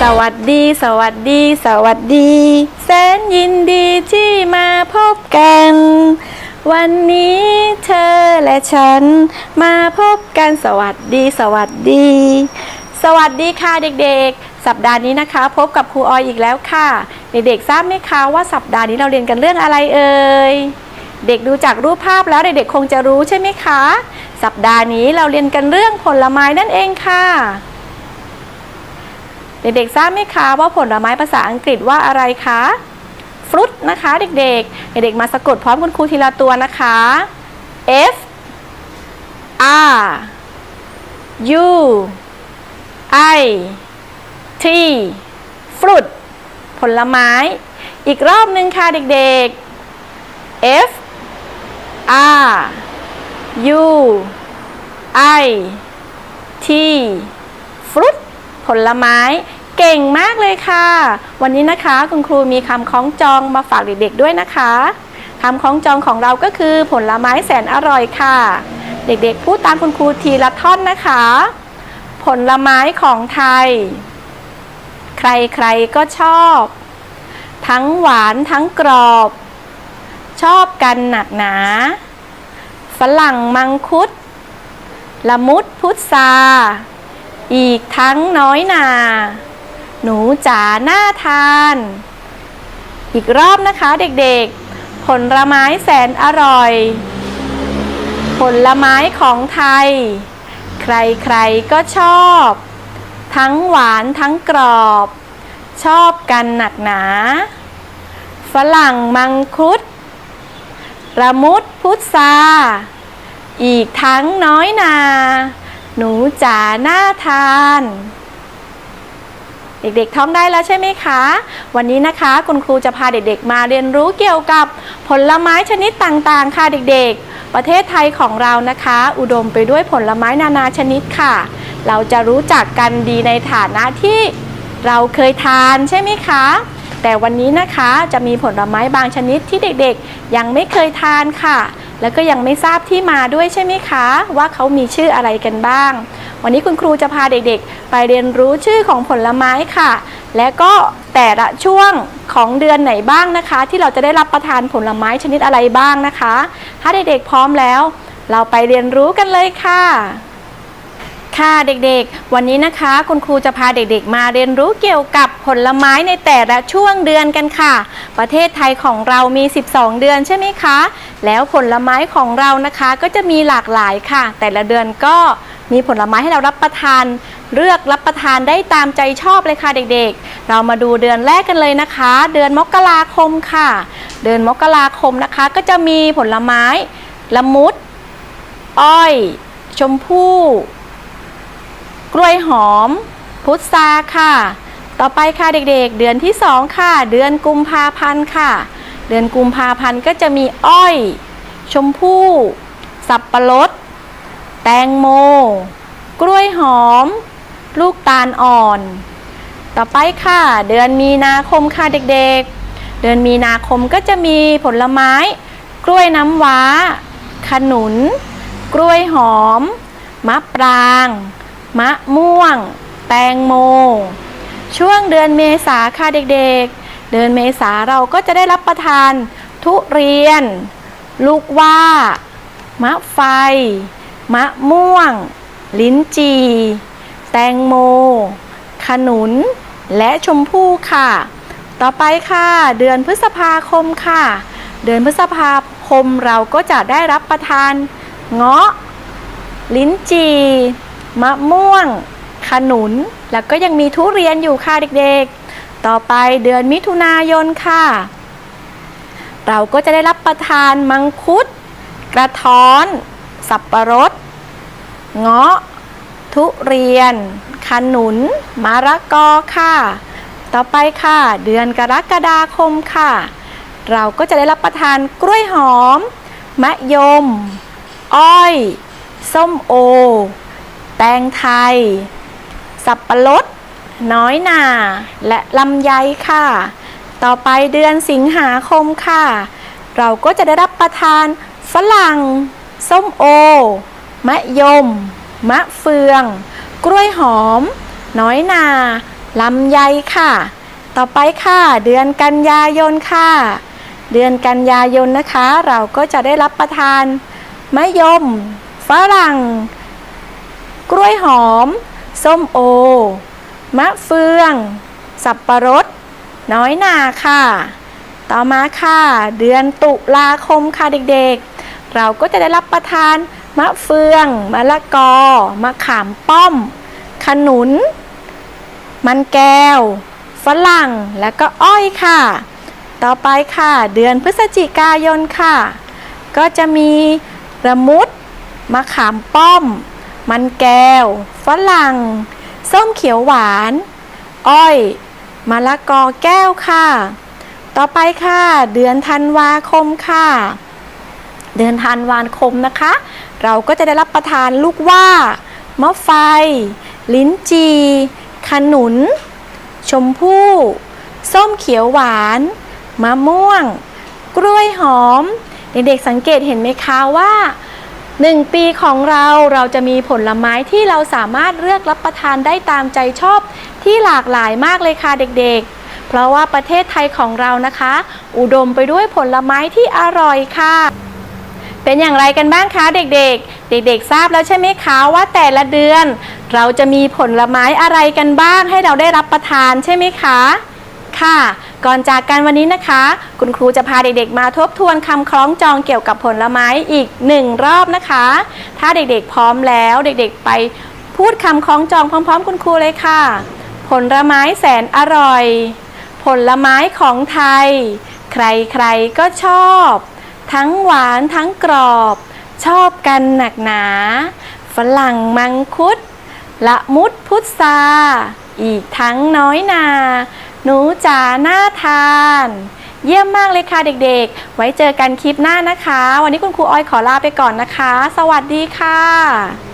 สวัสดี สวัสดี สวัสดี แสนยินดีที่มาพบกัน วันนี้เธอและฉัน มาพบกันสวัสดี สวัสดี สวัสดีค่ะเด็กๆ สัปดาห์นี้นะคะ พบกับครูออยอีกแล้วค่ะ เด็กๆทราบไหมคะว่าสัปดาห์นี้เราเรียนกันเรื่องอะไรเอ่ยเด็กดูจากรูปภาพแล้วเด็กๆคงจะรู้ใช่ไหมคะ สัปดาห์นี้เราเรียนกันเรื่องผลไม้นั่นเองค่ะ เด็กๆทราบไหมคะว่าผลไม้ภาษาอังกฤษว่าอะไรคะฟรุตนะคะเด็กๆ เด็กๆมาสะกดพร้อมคุณครูทีละตัวนะคะ F R U I T ฟรุตผลไม้ อีกรอบหนึ่งค่ะเด็กๆ F R U I T ฟรุต ลไม้ เก่งมากเลยค่ะ วันนี้นะคะคุณครูมีคำคล้องจองมาฝากเด็กๆด้วยนะคะคำคล้องจองของเราก็คือผลไม้แสนอร่อยค่ะ เด็กๆ พูดตามคุณครูทีละท่อนนะคะ ผลไม้ของไทย ใครๆก็ชอบ ทั้งหวานทั้งกรอบ ชอบกันหนักหนา ฝรั่งมังคุด ละมุดพุทรา อีกทั้งน้อยนา หนูจ๋าน่าทาน อีกรอบนะคะเด็กๆ ผลไม้แสนอร่อย ผลไม้ของไทย ใครๆก็ชอบ ทั้งหวานทั้งกรอบ ชอบกันหนักหนา ฝรั่งมังคุดระมุดพุทราอีกทั้งน้อยนา หนูจ๋าน่าทาน เด็กๆท่องได้แล้วใช่ไหมคะ วันนี้นะคะคุณครูจะพาเด็กๆ มาเรียนรู้เกี่ยวกับผลไม้ชนิดต่างๆ ค่ะเด็กๆ ประเทศไทยของเรานะคะ อุดมไปด้วยผลไม้นานาชนิดค่ะ เราจะรู้จักกันดีในฐานะที่เราเคยทานใช่ไหมคะ แต่วันนี้นะคะจะมีผลไม้บางชนิดที่เด็กๆ ยังไม่เคยทานค่ะ แล้วก็ยังไม่ทราบที่มาด้วยใช่ไหมคะ ว่าเขามีชื่ออะไรกันบ้าง วันนี้คุณครูจะพาเด็กๆ ไปเรียนรู้ชื่อของผลไม้ค่ะ และก็แต่ละช่วงของเดือนไหนบ้างนะคะ ที่เราจะได้รับประทานผลไม้ชนิดอะไรบ้างนะคะ ถ้าเด็กๆพร้อมแล้ว เราไปเรียนรู้กันเลยค่ะ ค่ะเด็กๆ วันนี้นะคะคุณครูจะพาเด็กๆ มาเรียนรู้เกี่ยวกับผลไม้ในแต่ละช่วงเดือนกันค่ะ ประเทศไทยของเรามี 12 เดือนใช่ไหมคะ แล้วผลไม้ของเรานะคะก็จะมีหลากหลายค่ะ แต่ละเดือนก็มีผลไม้ให้เรารับประทาน เลือกรับประทานได้ตามใจชอบเลยค่ะเด็กๆ เรามาดูเดือนแรกกันเลยนะคะ เดือนมกราคมค่ะ เดือนมกราคมนะคะ ก็จะมีผลไม้ละมุด อ้อย ชมพู่ หอม พุทราค่ะ ต่อไปค่ะเด็กๆ เดือนที่2ค่ะ เดือนกุมภาพันธ์ค่ะ เดือนกุมภาพันธ์ก็จะมีอ้อย ชมพู่ สับปะรด แตงโม กล้วยหอม ลูกตาลอ่อน ต่อไปค่ะ เดือนมีนาคมค่ะเด็กๆ เดือนมีนาคมก็จะมีผลไม้ กล้วยน้ำว้า ขนุน กล้วยหอม มะปราง มะม่วง แตงโม ช่วงเดือนเมษาค่ะเด็กๆ เดือนเมษาเราก็จะได้รับประทาน ทุเรียน ลูกว่ามะไฟ มะม่วง ลิ้นจี แตงโม ขนุน และชมพู่ค่ะ ต่อไปค่ะ เดือนพฤษภาคมค่ะ เดือนพฤษภาคมเราก็จะได้รับประทานเงาะ ลิ้นจี่ มะม่วง ขนุน แล้วก็ยังมีทุเรียนอยู่ค่ะเด็กๆ ต่อไปเดือนมิถุนายนค่ะ เราก็จะได้รับประทานมังคุด กระท้อน สับปะรด เงาะ ทุเรียน ขนุน มะระกอค่ะ ต่อไปค่ะ เดือนกรกฎาคมค่ะ เราก็จะได้รับประทานกล้วยหอม มะยม อ้อย ส้มโอ แตงไทย สับปะรด น้อยหนา และลำไยค่ะ ต่อไปเดือนสิงหาคมค่ะ เราก็จะได้รับประทานฝรั่ง ส้มโอ มะยม มะเฟือง กล้วยหอม น้อยนา ลำไยค่ะ ต่อไปค่ะ เดือนกันยายนค่ะ เดือนกันยายนนะคะ เราก็จะได้รับประทาน มะยม ฝรั่ง กล้วยหอม ส้มโอ มะเฟือง สับประรด น้อยหนาค่ะ ต่อมาค่ะ เดือนตุลาคมค่ะเด็กๆ เราก็จะได้รับประทาน มะเฟือง มะละกอ มะขามป้อม ขนุน มันแก้ว ฝรั่ง และก็อ้อยค่ะ ต่อไปค่ะ เดือนพฤศจิกายนค่ะ ก็จะมีระมุด มะขามป้อม มันแก้ว ฝรั่ง ส้มเขียวหวาน อ้อยมะละกอแก้วค่ะ ต่อไปค่ะ เดือนธันวาคมค่ะ เดือนธันวาคมนะคะ เราก็จะได้รับประทานลูกว่ามะไฟ ลิ้นจี ขนุน ชมพู่ ส้มเขียวหวาน มะม่วง กล้วยหอม เด็กๆสังเกตเห็นไหมคะว่า หนึ่งปีของเราเราจะมีผลไม้ที่เราสามารถเลือกรับประทานได้ตามใจชอบที่หลากหลายมากเลยค่ะเด็กๆ เพราะว่าประเทศไทยของเรานะคะ อุดมไปด้วยผลไม้ที่อร่อยค่ะ เป็นอย่างไรกันบ้างคะเด็กๆ เด็กๆ ทราบแล้วใช่ไหมคะว่าแต่ละเดือน เราจะมีผลไม้อะไรกันบ้างให้เราได้รับประทานใช่ไหมคะ ค่ะ ก่อนจากกันวันนี้นะคะ คุณครูจะพาเด็กๆ มาทบทวนคำคล้องจองเกี่ยวกับผลไม้อีกหนึ่งรอบนะคะ ถ้าเด็กๆพร้อมแล้วเด็กๆไปพูดคำคล้องจองพร้อม ๆ คุณครูเลยค่ะ ผลไม้แสนอร่อย ผลไม้ของไทย ใครๆก็ชอบ ทั้งหวานทั้งกรอบ ชอบกันหนักหนา ฝรั่งมังคุดละมุดพุทราอีกทั้งน้อยนา หนูจ๋าน่าทาน เยี่ยมมากเลยค่ะเด็กๆ ไว้เจอกันคลิปหน้านะคะ วันนี้คุณครูอ้อยขอลาไปก่อนนะคะ สวัสดีค่ะ